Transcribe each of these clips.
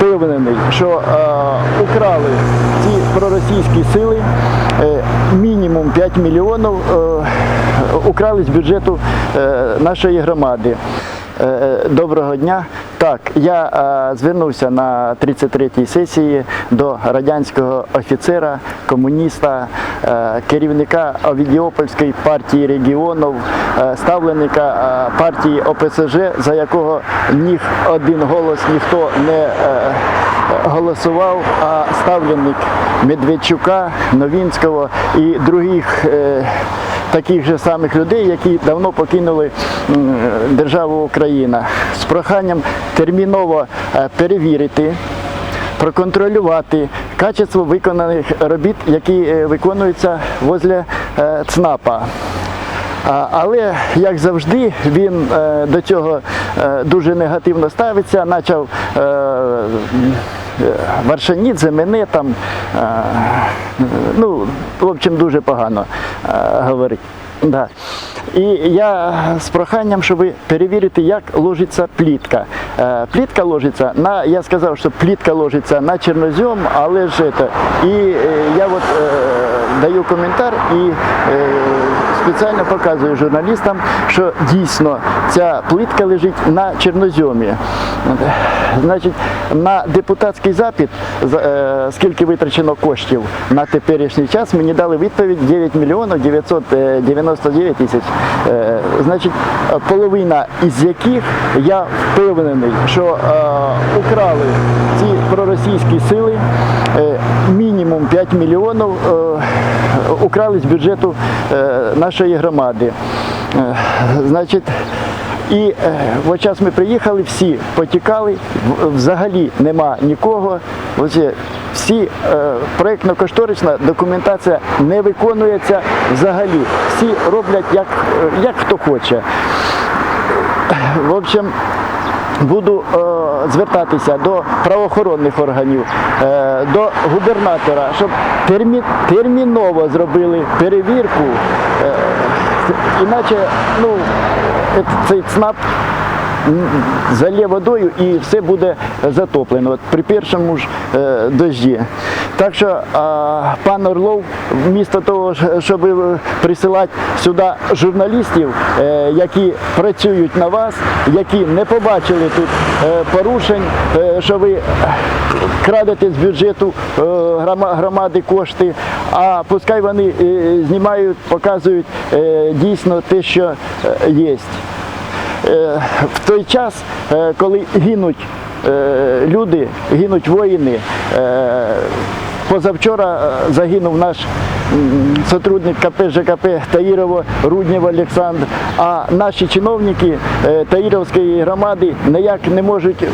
впевнений, що е, украли ці проросійські сили е, мінімум 5 мільйонів е, украли з бюджету е, нашої громади. Е, Доброго дня. Так, я е, звернувся на 33-й сесії до радянського офіцера, комуніста, е, керівника Овідіопольської партії регіонів, е, ставленика е, партії ОПСЖ, за якого ні один голос ніхто не е, голосував, а ставленик Медведчука, Новінського і других. е, таких же самих людей, які давно покинули державу Україна, з проханням терміново е, перевірити. Проконтролювати качество виконаних робіт, які е, виконуються возле е, ЦНАПа. Але, як завжди, він до цього дуже негативно ставиться, почав Варшанідзе, мене там, ну, в общем, дуже погано говорить. Да. І я з проханням, щоб перевірити, як ложиться плітка. Е, Плітка ложиться на, я сказав, що плітка ложиться на чорнозем, але ж це. І е, я от е, даю коментар і е, спеціально показую журналістам, що дійсно ця плитка лежить на чорноземі. Значить, на депутатський запит, е, скільки витрачено коштів на теперішній час, мені дали відповідь 9 мільйонів 999 тисяч. Е, Значить, половина із яких я впевнений, що е, украли ці проросійські сили е, мінімум 5 мільйонів е, украли з бюджету е, нашої громади. Е, Значить, і е, от час ми приїхали, всі потікали, взагалі нема нікого. Оце всі е, проєктно-кошторисна документація не виконується взагалі. Всі роблять як, е, як хто хоче. В общем, буду звертатися до правоохоронних органів, до губернатора, щоб термі, терміново зробили перевірку. Е, іначе ну, е, цей ЦНАП залє водою і все буде затоплено при першому ж е, дожді. Так що а, пан Орлов, вмісто того, щоб е, присилати сюди журналістів, е, які працюють на вас, які не побачили тут е, порушень, е, що ви крадете з бюджету е, громади кошти, а пускай вони е, знімають, показують е, дійсно те, що є. В той час, коли гинуть люди, гинуть воїни. Позавчора загинув наш сотрудник КП ЖКП Таїрово Руднєв Олександр, а наші чиновники е, Таїровської громади ніяк не можуть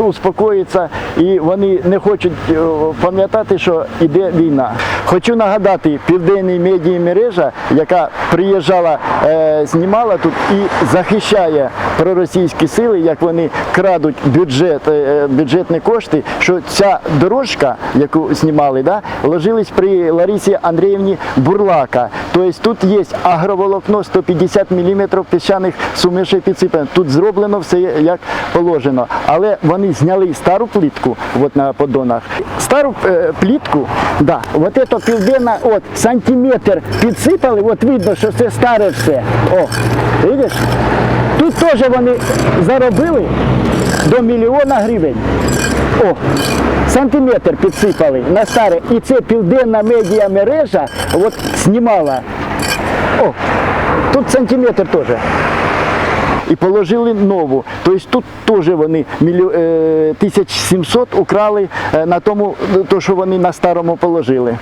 успокоїтися і вони не хочуть е, пам'ятати, що йде війна. Хочу нагадати південний медіа мережа, яка приїжджала, е, знімала тут і захищає проросійські сили, як вони крадуть бюджет, бюджетні кошти, що ця дорожка, яку знімали, да, ложилась при Ларисі Андріївні Бурлака. Тобто тут є агроволокно 150 мм піщаних сумішей підсипано. Тут зроблено все як положено. Але вони зняли стару плитку от на поддонах. Стару е, плитку, да, от це південна, от сантиметр підсипали, от видно, що це старе все. О, видиш? Тут теж вони заробили до мільйона гривень. О, сантиметр підсипали на старе. І це південна медіа мережа от знімала. О, тут сантиметр теж. І положили нову. Тобто тут теж вони е, 1700 украли е, на тому, то, що вони на старому положили.